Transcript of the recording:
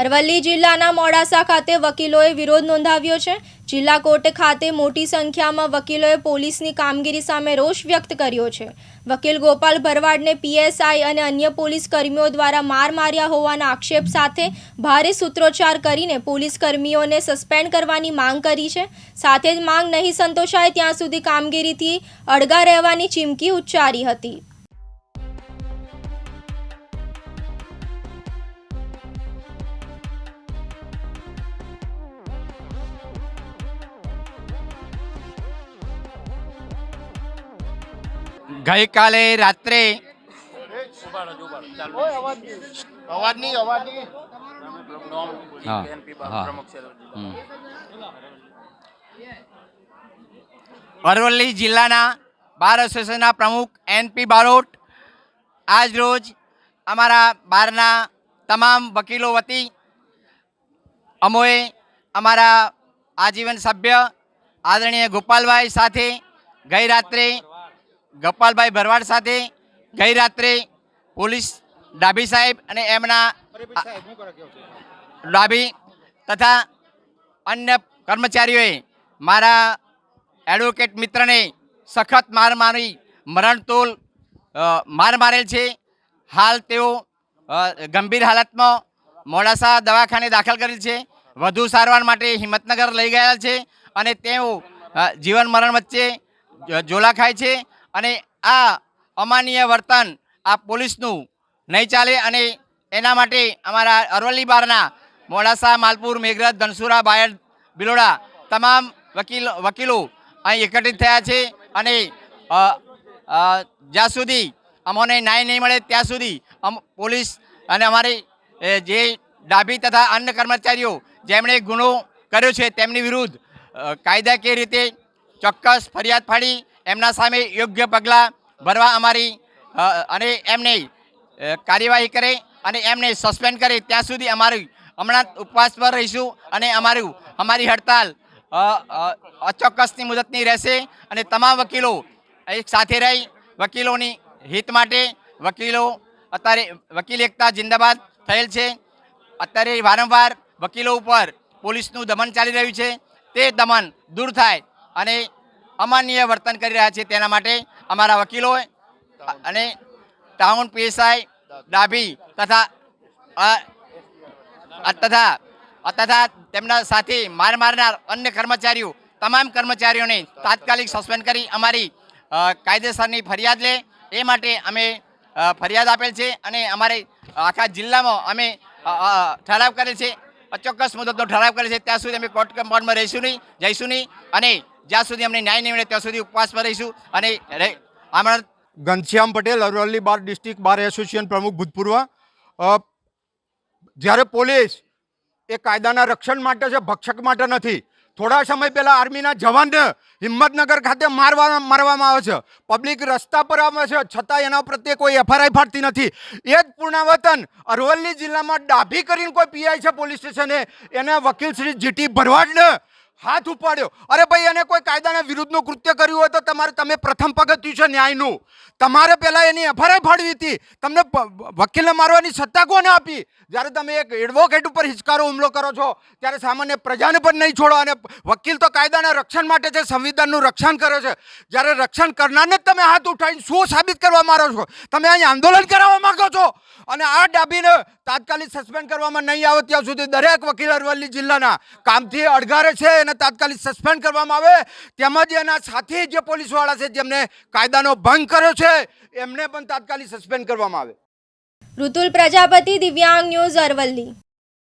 અરવલ્લી જિલ્લાના મોડાસા ખાતે વકીલોએ વિરોધ નોંધાવ્યો છે. જિલ્લા કોર્ટ ખાતે મોટી સંખ્યામાં વકીલોએ પોલીસની કામગીરી સામે રોષ વ્યક્ત કર્યો છે. વકીલ ગોપાલ ભરવાડને પીએસઆઈ અને અન્ય પોલીસ કર્મીઓ દ્વારા માર માર્યા હોવાના આક્ષેપ સાથે ભારે સૂત્રોચ્ચાર કરીને પોલીસ કર્મીઓને સસ્પેન્ડ કરવાની માંગ કરી છે. સાથે જ માંગ નહીં સંતોષાય ત્યાં સુધી કામગીરીથી અડગા રહેવાની ચીમકી ઉચ્ચારી હતી. ગઈકાલે રાત્રે. અરવલ્લી જિલ્લાના બાર એસોસિએશનના પ્રમુખ એનપી બારોટ આજ રોજ અમારા બારના તમામ વકીલો વતી અમોએ અમારા આજીવન સભ્ય આદરણીય ગોપાલભાઈ સાથે ગઈ રાત્રે ગોપાલભાઈ ભરવાડ સાથે ગઈ રાત્રે પોલીસ ડાભી સાહેબ અને એમના ડાભી તથા અન્ય કર્મચારીઓએ મારા એડવોકેટ મિત્રને સખત માર મારી મરણતોલ માર મારેલ છે. હાલ તેઓ ગંભીર હાલતમાં મોડાસા દવાખાને દાખલ કરેલ છે. વધુ સારવાર માટે હિંમતનગર લઈ ગયા છે અને તેઓ જીવન મરણ વચ્ચે જોલા ખાય છે. અને આ અમાનીય વર્તન આ પોલીસનું નહીં ચાલે અને એના માટે અમારા અરવલ્લી બારના મોડાસા, માલપુર, મેઘરજ, ધનસુરા, બાયડ, બિલોડા તમામ વકીલ, વકીલો અહીં એકત્રિત થયા છે અને જ્યાં સુધી અમને ન્યાય નહીં મળે ત્યાં સુધી અમ, પોલીસ અને અમારી જે ડાભી તથા અન્ય કર્મચારીઓ જેમણે ગુનો કર્યો છે તેમની વિરુદ્ધ કાયદાકીય રીતે ચોક્કસ ફરિયાદ ફાડી એમના સામે યોગ્ય પગલાં ભરવા અમારી અને એમને કાર્યવાહી કરે અને એમને સસ્પેન્ડ કરે ત્યાં સુધી અમારી હમણાં ઉપવાસ પર રહીશું અને અમારું, અમારી હડતાલ અચોક્કસની મુદતની રહેશે અને તમામ વકીલો એક સાથે રહી વકીલોની હિત માટે વકીલો અત્યારે, વકીલ એકતા જિંદાબાદ થયેલ છે. અત્યારે વારંવાર વકીલો ઉપર પોલીસનું દમન ચાલી રહ્યું છે. તે દમન દૂર થાય અને અમાનીય વર્તન કરી રહ્યા છે તેના માટે અમારા વકીલો અને ટાઉન પીએસઆઈ ડાભી તથા તથા તથા તેમના સાથે માર મારનાર અન્ય કર્મચારીઓ, તમામ કર્મચારીઓને તાત્કાલિક સસ્પેન્ડ કરી અમારી કાયદેસરની ફરિયાદ લે. એ માટે અમે ફરિયાદ આપેલ છે અને અમારે આખા જિલ્લામાં અમે ઠરાવ કરેલ છે. અચોક્કસ મુદતનો ઠરાવ કરે છે. ત્યાં સુધી અમે કોર્ટ કમ્પાઉન્ડમાં રહીશું નહીં, જઈશું નહીં અને જ્યાં સુધી અમને ન્યાય નહીં મળે ત્યાં સુધી ઉપવાસ પર રહીશું. અને હમણાં Ghanshyam Patel, Aravalli bar district bar association પ્રમુખ ભૂતપૂર્વ. જ્યારે પોલીસ એ કાયદાના રક્ષણ માટે છે, ભક્ષક માટે નથી. થોડા સમય પહેલાં આર્મીના જવાનને હિંમતનગર ખાતે મારવા મારવામાં આવે છે. પબ્લિક રસ્તા પર આવે છે, છતાં એના પ્રત્યે કોઈ એફઆરઆઈ ફાટતી નથી. એ જ પૂર્ણાવતન અરવલ્લી જિલ્લામાં ડાભી કરીને કોઈ પીઆઈ છે પોલીસ સ્ટેશને. એને વકીલ શ્રી જીટી ભરવાડને હાથ ઉપાડ્યો. અરે ભાઈ, એને કોઈ કાયદાના વિરુદ્ધનું કૃત્ય કર્યું હોય તો તમારે, તમે પ્રથમ પગથિયું છે ન્યાયનું. તમારે પહેલાં એની એફઆરઆઈ ફાડવી હતી. તમને વકીલને મારવાની સત્તા કોને આપી? જ્યારે તમે એક એડવોકેટ ઉપર હિચકારો હુમલો કરો છો, ત્યારે સામાન્ય પ્રજાને પણ નહીં છોડો. અને વકીલ તો કાયદાના રક્ષણ માટે છે, સંવિધાનનું રક્ષણ કરે છે. જ્યારે રક્ષણ કરનારને જ તમે હાથ ઉઠાવીને શું સાબિત કરવા મારો છો? તમે અહીં આંદોલન કરાવવા માંગો છો? અને આ ડાબીને તાત્કાલિક સસ્પેન્ડ કરવામાં નહીં આવે ત્યાં સુધી દરેક વકીલ અરવલ્લી જિલ્લાના કામથી અડગારે છે એને તાત્કાલિક સસ્પેન્ડ કરવામાં આવે. તેમજ એના સાથી જે પોલીસવાળા છે, જેમને કાયદાનો ભંગ કર્યો એમને પણ તાત્કાલિક સસ્પેન્ડ કરવામાં આવે. ઋતુલ પ્રજાપતિ દિવ્યાંગ ન્યૂઝ અરવલ્લી.